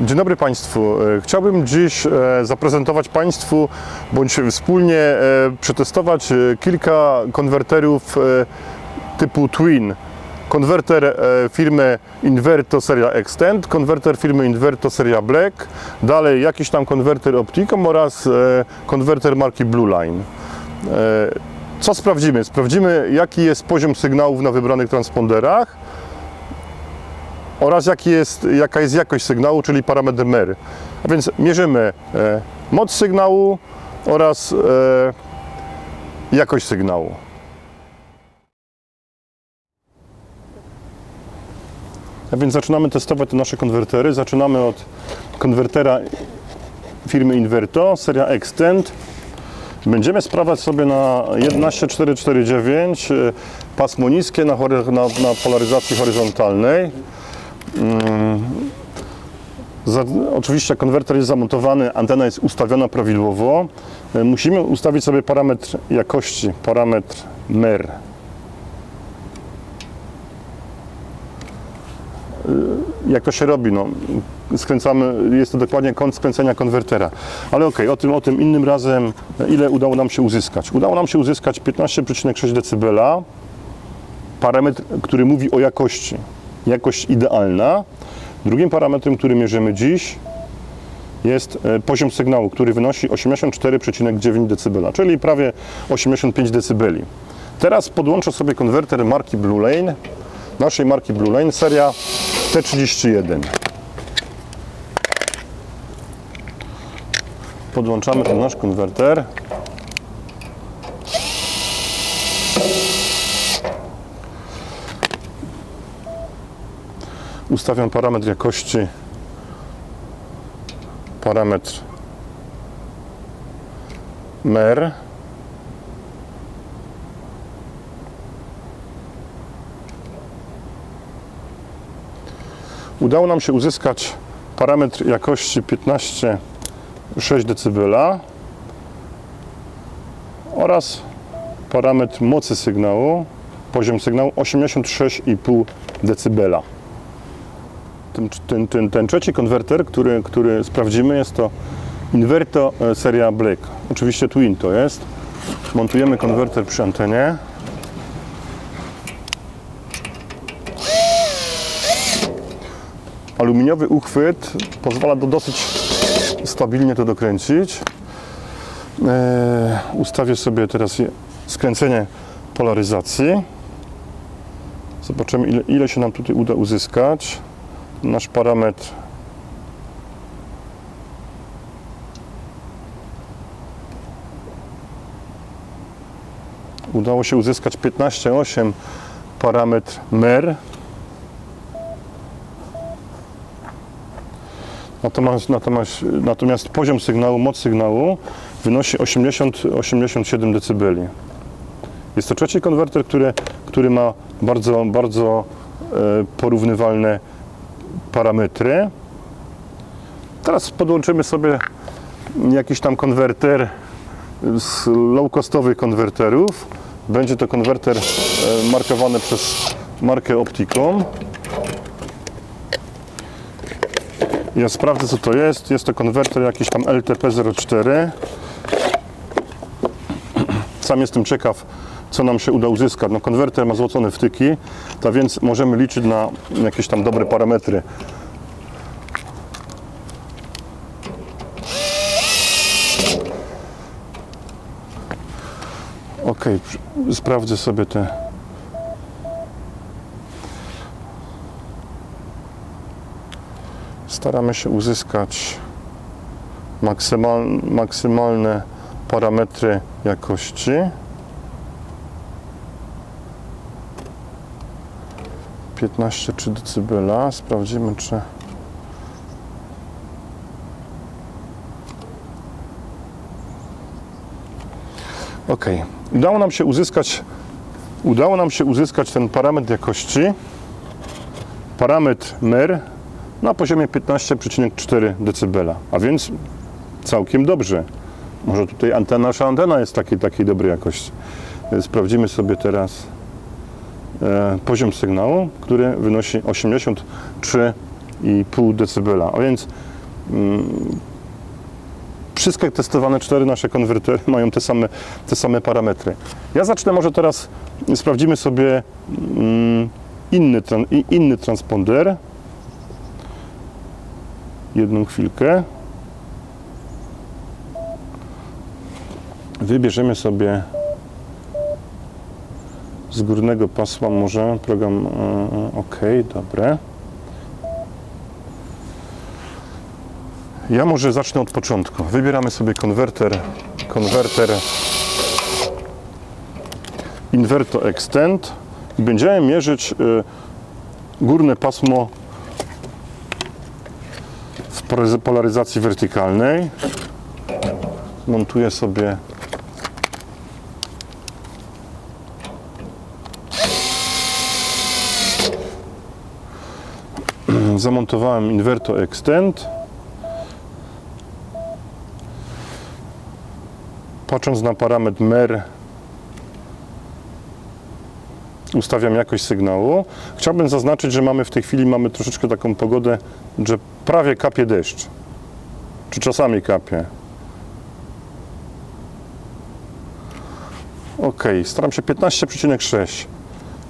Dzień dobry Państwu. E, Chciałbym dziś e, zaprezentować Państwu bądź wspólnie e, przetestować kilka konwerterów typu Twin. Konwerter firmy Inverto seria Extend, konwerter firmy Inverto seria Black, dalej jakiś tam konwerter Opticom oraz konwerter marki Blue Line. Co sprawdzimy? Sprawdzimy jaki jest poziom sygnałów na wybranych transponderach oraz jaki jest, jaka jest jakość sygnału, czyli parametr MER. A więc mierzymy e, moc sygnału oraz e, jakość sygnału. A więc zaczynamy testować te nasze konwertery. Zaczynamy od konwertera firmy Inverto, seria Extend. Będziemy sprawdzać sobie na 11449 e, pasmo niskie na, na, na polaryzacji horyzontalnej. Za, oczywiście konwerter jest zamontowany, antena jest ustawiona prawidłowo. E, Musimy ustawić sobie parametr jakości, parametr MER. E, Jak to się robi? No, skręcamy, jest to dokładnie kąt skręcenia konwertera. Ale okej, o, tym, o tym innym razem, E, ile udało nam się uzyskać? Udało nam się uzyskać 15,6 dB, parametr, który mówi o jakości. Jakość idealna. Drugim parametrem, który mierzymy dziś, jest e, poziom sygnału, który wynosi 84,9 dB, czyli prawie 85 dB. Teraz podłączę sobie konwerter marki Blue Lane, naszej marki Blue Lane, seria T31. Podłączamy ten nasz konwerter. Ustawiam parametr jakości, parametr MER. Udało nam się uzyskać parametr jakości 15,6 dB oraz parametr mocy sygnału, poziom sygnału 86,5 dB. Ten, ten, ten, ten trzeci konwerter, który, który sprawdzimy, jest to Inverto e, seria Black. Oczywiście Twin to jest. Montujemy konwerter przy antenie. Aluminiowy uchwyt pozwala do dosyć stabilnie to dokręcić. E, ustawię sobie teraz skręcenie polaryzacji. Zobaczymy, ile, ile się nam tutaj uda uzyskać nasz parametr udało się uzyskać 15,8 parametr MER. Natomiast, natomiast, natomiast poziom sygnału, moc sygnału wynosi 80-87 dB jest to trzeci konwerter, który, który ma bardzo, bardzo e, porównywalne parametry. Teraz podłączymy sobie jakiś tam konwerter z low-costowych konwerterów. Będzie to konwerter e, markowany przez markę Opticom. Ja sprawdzę co to jest. Jest to konwerter jakiś tam LTP04. Sam jestem ciekaw, co nam się uda uzyskać. No, konwerter ma złocone wtyki, tak więc możemy liczyć na jakieś tam dobre parametry. Ok, sprawdzę sobie te. Staramy się uzyskać maksymal, maksymalne parametry jakości. Piętnaście trzy dB. Sprawdzimy, czy Ok. Udało nam się uzyskać udało nam się uzyskać ten parametr jakości. Parametr MER na poziomie 15,4 dB. A więc całkiem dobrze. Może tutaj antena, nasza antena jest takiej, takiej dobrej jakości. Sprawdzimy sobie teraz poziom sygnału, który wynosi 83 83,5 dB. A więc mm, wszystkie testowane cztery nasze konwertery mają te same, te same parametry. Ja zacznę może teraz, sprawdzimy sobie mm, inny, inny transponder. Jedną chwilkę. Wybierzemy sobie z górnego pasma może program e, OK, dobre. Ja może zacznę od początku. Wybieramy sobie konwerter, konwerter Inverto Extend i będziemy mierzyć e, górne pasmo w polaryz- polaryzacji wertykalnej. Montuję sobie zamontowałem Inverto Extend. Patrząc na parametr MER ustawiam jakość sygnału. Chciałbym zaznaczyć, że mamy w tej chwili mamy troszeczkę taką pogodę, że prawie kapie deszcz. Czy czasami kapie. Ok, staram się 15,6.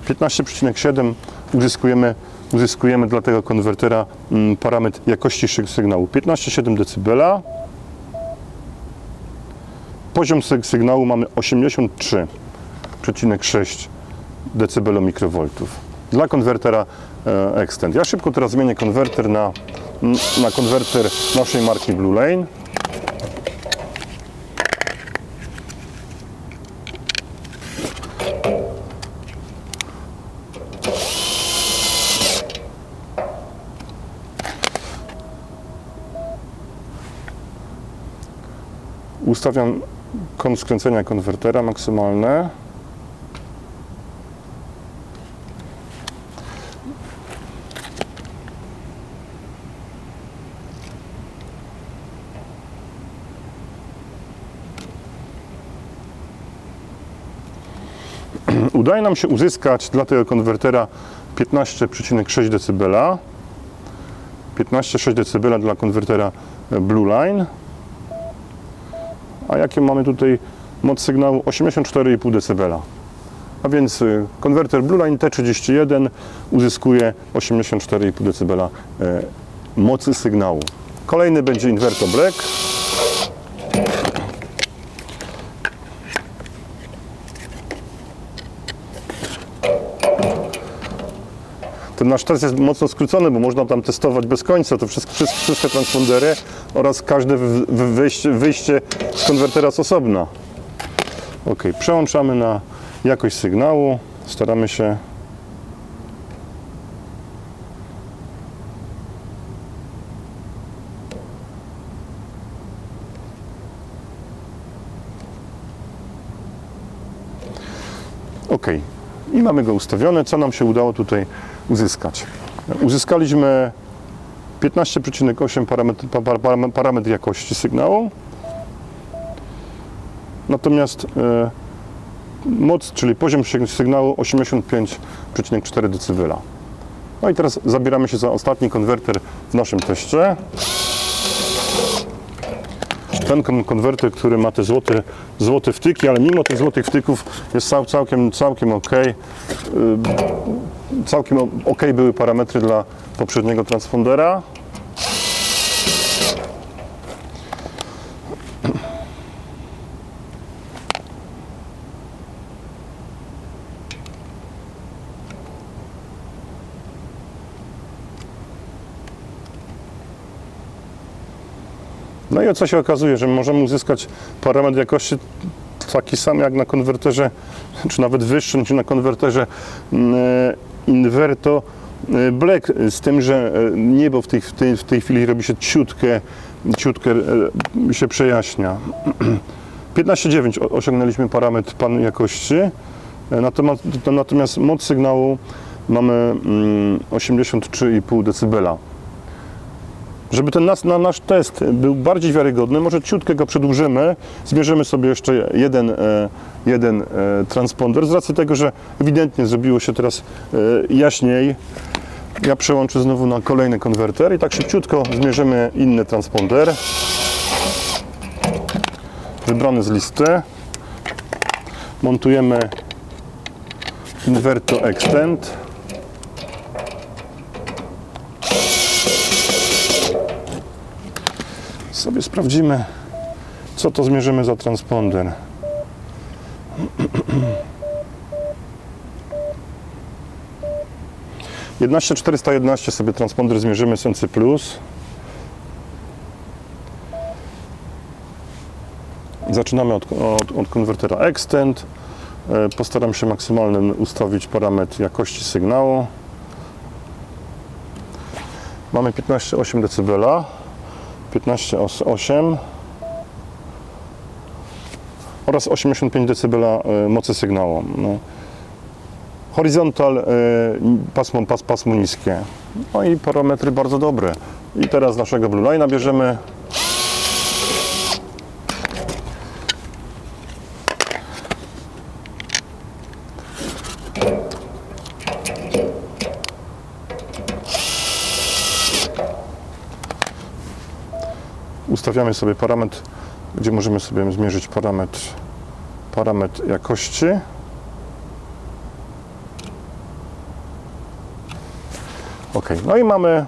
15,7 uzyskujemy, uzyskujemy dla tego konwertera mm, parametr jakości sygnału 15,7 dB. Poziom syg- sygnału mamy 83,6 dB mikrowoltów. Dla konwertera e, Extend. Ja szybko teraz zmienię konwerter na, na konwerter naszej marki Blue Lane. Ustawiam kąt skręcenia konwertera maksymalne. Udaje nam się uzyskać dla tego konwertera 15,6 dB. 15,6 dB dla konwertera Blue Line. A jakie mamy tutaj moc sygnału? 84,5 dB. A więc y, konwerter Blue Line T31 uzyskuje 84,5 dB e, mocy sygnału. Kolejny będzie Inverto Black. Ten nasz test jest mocno skrócony, bo można tam testować bez końca to wszystkie, wszystkie, transpondery oraz każde wy- wy- wyjście, wyjście z konwertera z osobna. Ok, przełączamy na jakość sygnału. Staramy się Ok. I mamy go ustawione. Co nam się udało tutaj uzyskać? Uzyskaliśmy 15,8 parametr, pa- pa- pa- parametr jakości sygnału. Natomiast e, moc, czyli poziom sy- sygnału 85,4 dB. No i teraz zabieramy się za ostatni konwerter w naszym teście. Ten kon- konwerter, który ma te złote, złote wtyki, ale mimo tych złotych wtyków jest cał, całkiem, całkiem ok. Całkiem ok były parametry dla poprzedniego transpondera. No i co się okazuje, że możemy uzyskać parametr jakości taki sam jak na konwerterze, czy nawet wyższy niż na konwerterze mm, e, Black, z tym, że e, niebo w tej, w tej, w tej chwili robi się ciutkę, ciutkę e, się przejaśnia. 15,9 o- osiągnęliśmy parametr pan jakości, natomiast, natomiast moc sygnału mamy mm, 83,5 dB. Żeby ten nas, na nasz test był bardziej wiarygodny, może ciutkę go przedłużymy, zmierzymy sobie jeszcze jeden, e, jeden e, transponder, z racji tego, że ewidentnie zrobiło się teraz e, jaśniej. Ja przełączę znowu na kolejny konwerter i tak szybciutko zmierzymy inny transponder. Wybrany z listy. Montujemy Inverto Extend. Sobie sprawdzimy, co to zmierzymy za transponder. Jednaście 411 sobie transponder zmierzymy z NC+. Zaczynamy od, od, od konwertera Extend. E, Postaram się maksymalnie ustawić parametr jakości sygnału. Mamy 15,8 dB. 15,8 oraz 85 dB e, mocy sygnału. No. Horizontal, e, pasmo, pas, pasmo niskie. No i parametry bardzo dobre. I teraz naszego Blue Line'a bierzemy. Ustawiamy sobie parametr, gdzie możemy sobie zmierzyć parametr, parametr jakości. Ok, no i mamy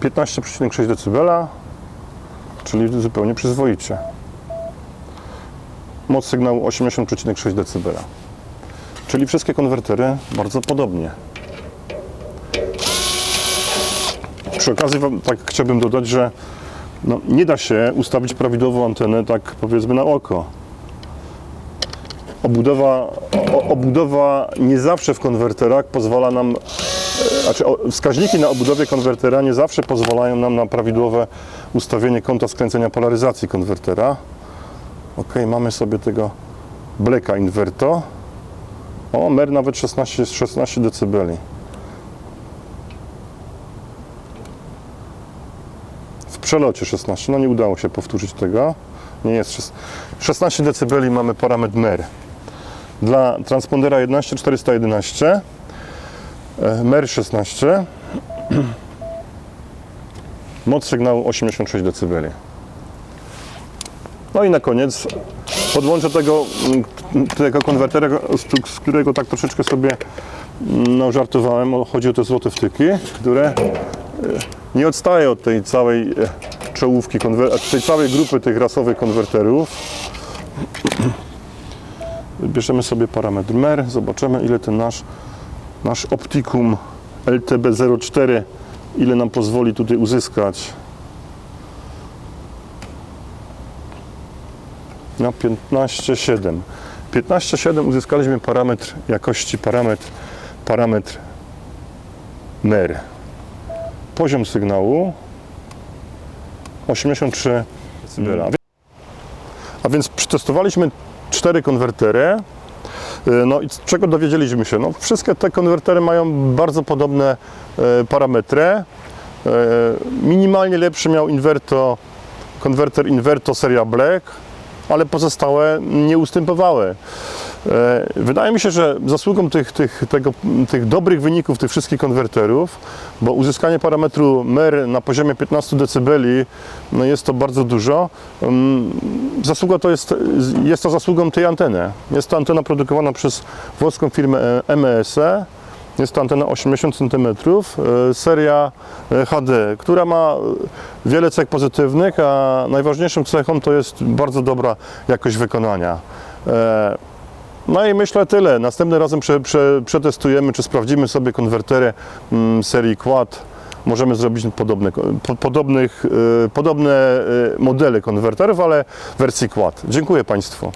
15,6 dB, czyli zupełnie przyzwoicie. Moc sygnału 80,6 dB. Czyli wszystkie konwertery bardzo podobnie. Przy okazji tak chciałbym dodać, że no, nie da się ustawić prawidłową antenę tak powiedzmy na oko. Obudowa, o, obudowa nie zawsze w konwerterach pozwala nam, e, znaczy wskaźniki na obudowie konwertera nie zawsze pozwalają nam na prawidłowe ustawienie kąta skręcenia polaryzacji konwertera. Ok, mamy sobie tego Blacka Inverto. O, mer nawet 16, 16 dB. Przelocie 16, no nie udało się powtórzyć tego. Nie jest szes- 16 dB mamy parametr MER. Dla transpondera 11411 e, MER 16 moc sygnału 86 dB. No i na koniec podłączę tego, mm, tego konwertera, z- którego tak troszeczkę sobie mm, no, żartowałem. Chodzi o te złote wtyki, które e, nie odstaje od tej całej e, czołówki, od tej całej grupy tych rasowych konwerterów. Bierzemy sobie parametr MER, zobaczymy ile ten nasz, nasz optikum LTB04 ile nam pozwoli tutaj uzyskać. Na 15,7. 15,7 uzyskaliśmy parametr jakości, parametr, parametr MER. Poziom sygnału 83 dB. A więc przetestowaliśmy cztery konwertery. Y, No i z czego dowiedzieliśmy się? No, wszystkie te konwertery mają bardzo podobne e, parametry. E, Minimalnie lepszy miał Inverto, konwerter Inverto seria Black, ale pozostałe nie ustępowały. E, Wydaje mi się, że zasługą tych, tych, tego, tych dobrych wyników tych wszystkich konwerterów, bo uzyskanie parametru MER na poziomie 15 dB no jest to bardzo dużo. Mm, Zasługa to jest, jest to zasługą tej anteny. Jest to antena produkowana przez włoską firmę MESE. Jest to antena 80 cm, e, seria e, HD, która ma wiele cech pozytywnych, a najważniejszą cechą to jest bardzo dobra jakość wykonania. No i myślę tyle. Następnym razem prze, prze, przetestujemy, czy sprawdzimy sobie konwertery mm, serii Quad. Możemy zrobić podobne, po, podobnych, e, podobne e, modele konwerterów, ale w wersji Quad. Dziękuję Państwu.